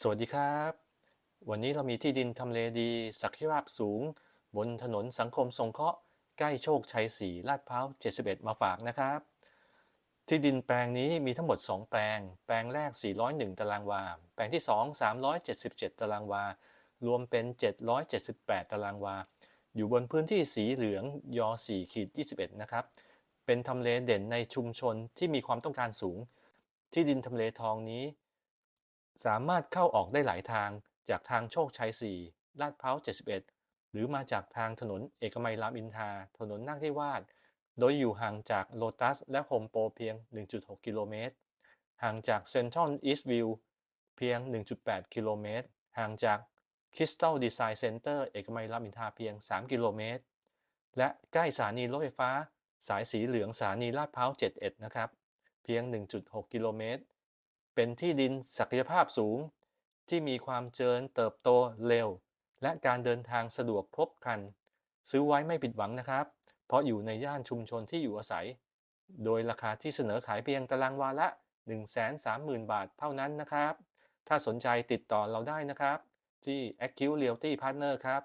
สวัสดีครับ วันนี้เรามีที่ดินทำเลดี ศักยภาพสูง บนถนนสังคมสงเคราะห์ใกล้โชคชัย 4 ลาดพร้าว 71 มาฝากนะครับ ที่ดินแปลงนี้มีทั้งหมด 2 แปลง แปลงแรก 401 ตารางวา แปลงที่ 2 377 ตารางวา รวมเป็น 778 ตารางวา อยู่บนพื้นที่สีเหลืองย4ขีด21 นะครับ เป็นทำเลเด่นในชุมชนที่มีความต้องการสูง ที่ดินทำเลทองนี้ สามารถเข้าออกได้หลายทางจากทางโชคชัย 4 ลาดพร้าว 71 หรือมาจากทางถนนเอกมัยรามอินทรา ถนนนาคนิวาสโดยอยู่ห่างจากโลตัสและโฮมโปรเพียง 1.6 กิโลเมตร ห่างจากเซ็นทรัลอีสต์วิวเพียง 1.8 กิโลเมตร ห่างจากคริสตัลดีไซน์เซ็นเตอร์เอกมัยรามอินทราเพียง 3 กิโลเมตร และใกล้สถานีรถไฟฟ้า สายสีเหลืองสถานีลาดพร้าว 71 นะครับ เพียง 1.6 กิโลเมตร เป็นที่ดินศักยภาพสูง ที่มีความเจริญเติบโตเร็ว และการเดินทางสะดวกครบครัน ซื้อไว้ไม่ผิดหวังนะครับ เพราะอยู่ในย่านชุมชนที่อยู่อาศัย โดยราคาที่เสนอขายเพียงตารางวาละ 130,000 บาทเท่านั้นนะครับ ถ้าสนใจติดต่อเราได้นะครับ ที่ Acute Realty Partner ครับ